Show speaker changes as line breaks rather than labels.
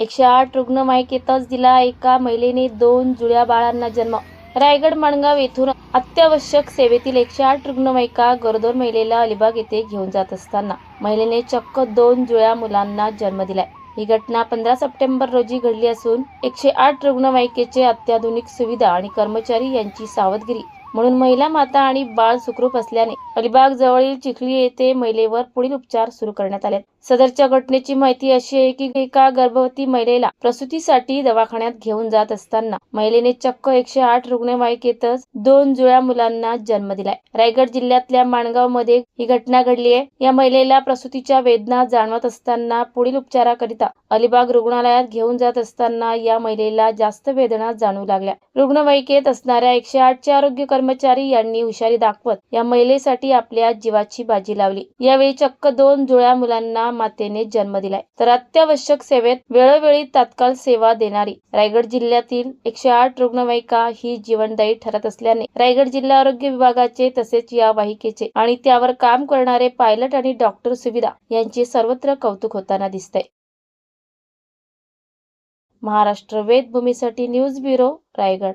एकशे आठ रुग्णवाहिकेतच दिला. एका महिलेने दोन जुळ्या बाळांना जन्म. रायगड मणगाव येथून अत्यावश्यक सेवेतील एकशे आठ रुग्णवाहिका गरोदर महिलेला अलिबाग येथे घेऊन जात असताना महिलेने चक्क दोन जुळ्या मुलांना जन्म दिलाय. ही घटना पंधरा सप्टेंबर रोजी घडली असून एकशे आठ रुग्णवाहिकेचे अत्याधुनिक सुविधा आणि कर्मचारी यांची सावधगिरी म्हणून महिला माता आणि बाळ सुखरूप असल्याने अलिबाग जवळील चिखली येथे महिलेवर पुढील उपचार सुरू करण्यात आले. सदरच्या घटनेची माहिती अशी आहे की एका गर्भवती महिलेला प्रसूतीसाठी दवाखान्यात घेऊन जात असताना महिलेने चक्क एकशे आठ रुग्णवाहिकेतच दोन जुळ्या मुलांना जन्म दिलाय. रायगड जिल्ह्यातल्या माणगावमध्ये ही घटना घडली आहे. या महिलेला प्रसूतीच्या वेदना जाणवत असताना पुढील उपचाराकरिता अलिबाग रुग्णालयात घेऊन जात असताना या महिलेला जास्त वेदना जाणवू लागल्या. रुग्णवाहिकेत असणाऱ्या एकशे आठच्या आरोग्य कर्मचारी यांनी हुशारी दाखवत या महिलेसाठी आपल्या जीवाची बाजी लावली. यावेळी चक्क दोन जुळ्या मुलांना मातेने जन्म दिलाय. तर अत्यावश्यक सेवेत वेळोवेळी तात्काळ सेवा देणारी रायगड जिल्ह्यातील एकशे आठ रुग्णवाहिका ही जीवनदायी ठरत असल्याने रायगड जिल्हा आरोग्य विभागाचे तसेच या वाहिकेचे आणि त्यावर काम करणारे पायलट आणि डॉक्टर सुविधा यांचे सर्वत्र कौतुक होताना दिसतंय. महाराष्ट्र वेदभूमीसाठी न्यूज ब्युरो रायगड.